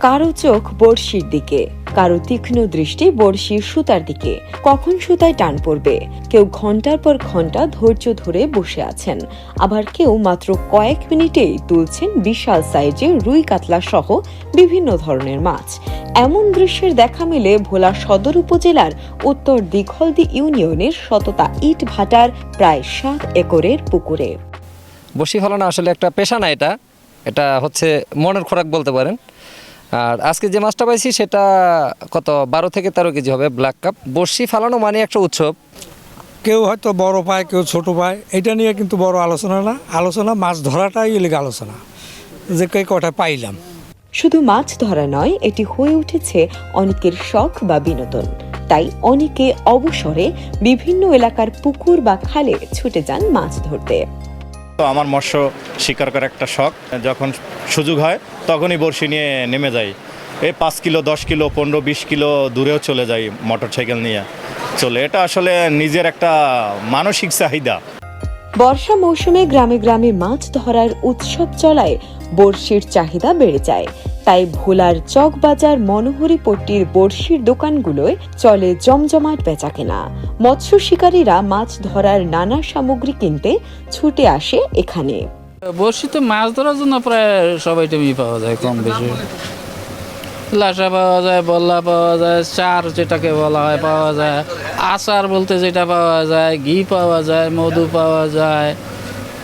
কারও চোখ বড়শির দিকে, কারও তীক্ষ্ণ দৃষ্টি বড়শির সুতার দিকে। কখন সুতায় টান পড়বে? কেউ ঘণ্টার পর ঘণ্টা ধৈর্য ধরে বসে আছেন। আবার কেউ মাত্র কয়েক মিনিটেই তুলছেন বিশাল সাইজের রুই কাতলা সহ বিভিন্ন ধরনের মাছ। এমন দৃশ্যের দেখা মেলে ভোলা সদর উপজেলার উত্তর দিঘলদি ইউনিয়নের শততা ইট ভাটার প্রায় সাত একরের পুকুরে। বসি ফলানো আসলে একটা পেশা না এটা। এটা হচ্ছে মনের খোরাক বলতে পারেন। আর আজকে যে মাছটা পাইছি সেটা কত বারো থেকে তেরো কেজি হবে ব্ল্যাক কাপ বসি ফালানো মানে একটা উৎসব। কেউ হয়তো বড় পায় কেউ ছোট পায়। এটা নিয়ে কিন্তু বড় আলোচনা না। আলোচনা মাছ ধরাটাই এলিগে আলোচনা যে কে কটা পাইলাম। শুধু মাছ ধরা নয় এটি হয়ে উঠেছে অনেকের শখ বা বিনোদন। তাই অনেকে অবসরে বিভিন্ন এলাকার পুকুর বা খালে ছুটে যান মাছ ধরতে। তো আমার মৎস্য শিকার করার একটা শখ। যখন সুযোগ হয়, তখনই বড়শি নিয়ে নেমে যাই। এই পাঁচ কিলো, দশ কিলো, পনেরো, বিশ কিলো দূরেও চলে যাই মোটর সাইকেল নিয়ে। চলে, এটা আসলে নিজের একটা মানসিক চাহিদা। বর্ষা মৌসুমে গ্রামে গ্রামে মাছ ধরার উৎসব চলায় বড়শির চাহিদা বেড়ে যায়। তাই ভোলার চকবাজার মনোহরি পট্টির বড়শির দোকানগুলোয় চলে জমজমাট বেচাকেনা। মৎস্য শিকারীরা মাছ ধরার নানা সামগ্রী কিনতে ছুটে আসে এখানে। বড়শিতে মাছ ধরার জন্য প্রায় সবাই আইটেমই পাওয়া যায় কম বেশি। লাসা পাওয়া যায়, বল্লা পাওয়া যায়, চার যেটাকে বলা হয় পাওয়া যায়। আচার বলতে যেটা পাওয়া যায়, ঘি পাওয়া যায়, মধু পাওয়া যায়।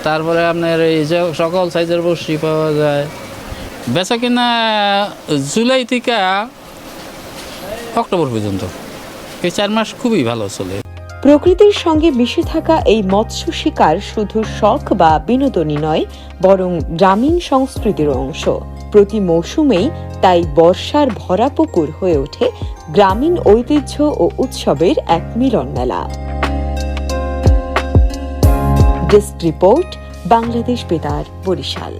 তারপরে আপনার এই যে সকল সাইজের বড়শি পাওয়া যায়। বেচা কিনা জুলাই থেকে অক্টোবর পর্যন্ত। এই চার মাস খুবই ভালো চলে। প্রকৃতির সঙ্গে মিশে থাকা এই মৎস্য শিকার শুধু শখ বা বিনোদনই নয়, বরং গ্রামীণ সংস্কৃতির অংশ। প্রতি মৌসুমেই তাই বর্ষার ভরা পুকুর হয়ে ওঠে গ্রামীণ ঐতিহ্য ও উৎসবের এক মিলন মেলা ডেস্ক রিপোর্ট, বাংলাদেশ বেতার, বরিশাল।